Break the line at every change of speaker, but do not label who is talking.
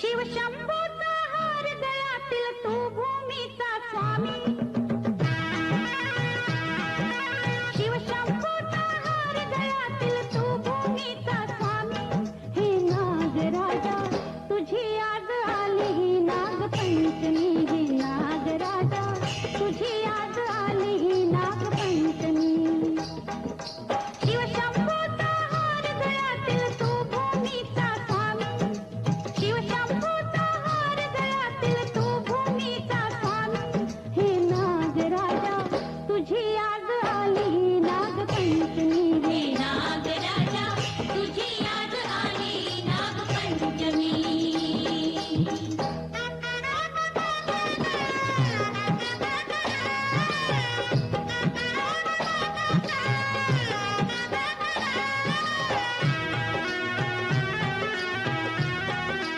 शिव शंभूचा हृदयातील तू भूमीचा स्वामी. शिव शंभूचा हृदयातील तू भूमीचा स्वामी. हे राजा तुझी याद आली ही नाग पंचमी. हे नाग राजा तुझी आज आली ही नाग पंचमी.